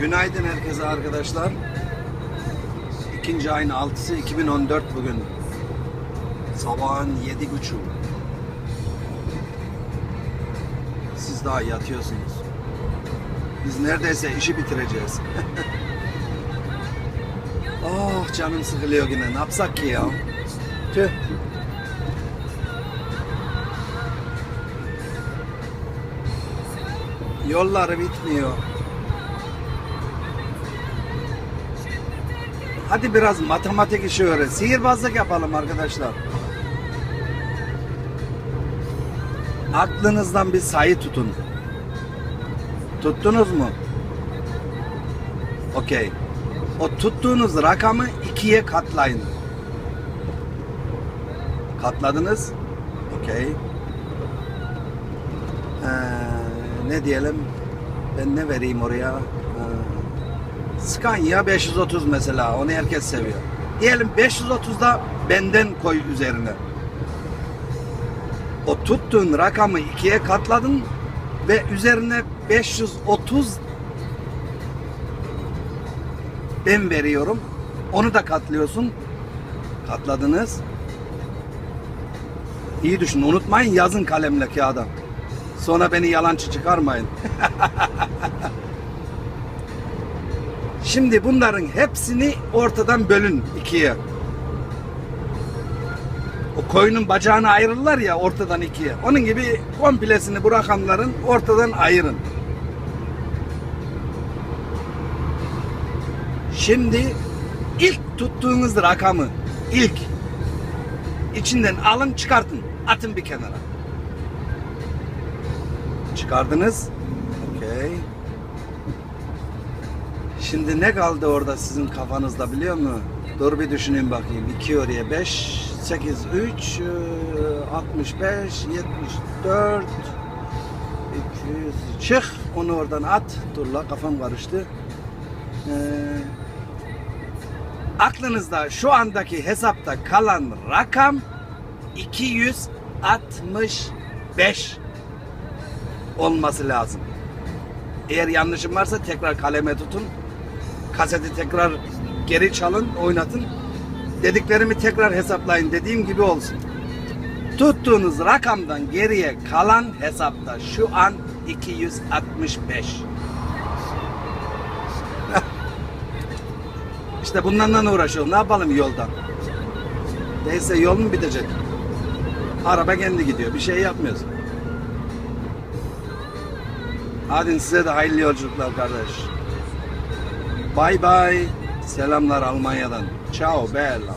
Günaydın herkese arkadaşlar. İkinci ayın 6'sı 2014 bugün. Sabahın yedi buçuğu. Siz daha yatıyorsunuz. Biz neredeyse işi bitireceğiz. oh canım sıkılıyor yine. Ne yapsak ki ya? Tüh. Yolları bitmiyor. Hadi biraz matematik işi öğren. Sihirbazlık yapalım arkadaşlar. Aklınızdan bir sayı tutun. Tuttunuz mu? Okey. O tuttuğunuz rakamı ikiye katlayın. Katladınız. Okey. Ee, ne diyelim? Ben ne vereyim oraya? Scania 530 mesela. Onu herkes seviyor. Diyelim 530'da benden koy üzerine. O tuttuğun rakamı ikiye katladın ve üzerine 530 ben veriyorum. Onu da katlıyorsun. Katladınız. İyi düşünün. Unutmayın yazın kalemle kağıda. Sonra beni yalancı çıkarmayın. Şimdi bunların hepsini ortadan bölün ikiye. O koyunun bacağını ayırırlar ya ortadan ikiye. Onun gibi komplesini bu rakamların ortadan ayırın. Şimdi ilk tuttuğunuz rakamı ilk içinden alın çıkartın. Atın bir kenara. Çıkardınız. Okey. Şimdi ne kaldı orada sizin kafanızda biliyor musun? Dur bir düşüneyim bakayım. 2 oraya 5, 8, 3, 65, 74, 200. Çık onu oradan at. Dur la kafam karıştı. Ee, aklınızda şu andaki hesapta kalan rakam 265 olması lazım. Eğer yanlışım varsa tekrar kaleme tutun. Kaseti tekrar geri çalın, oynatın. Dediklerimi tekrar hesaplayın. Dediğim gibi olsun. Tuttuğunuz rakamdan geriye kalan hesapta şu an 265. işte bunlarla uğraşıyorum. Ne yapalım yoldan? Neyse yol mu bitecek? Araba kendi gidiyor. Bir şey yapmıyoruz. Hadi size de hayırlı yolculuklar kardeş. Bay bay. Selamlar Almanya'dan. Ciao bella.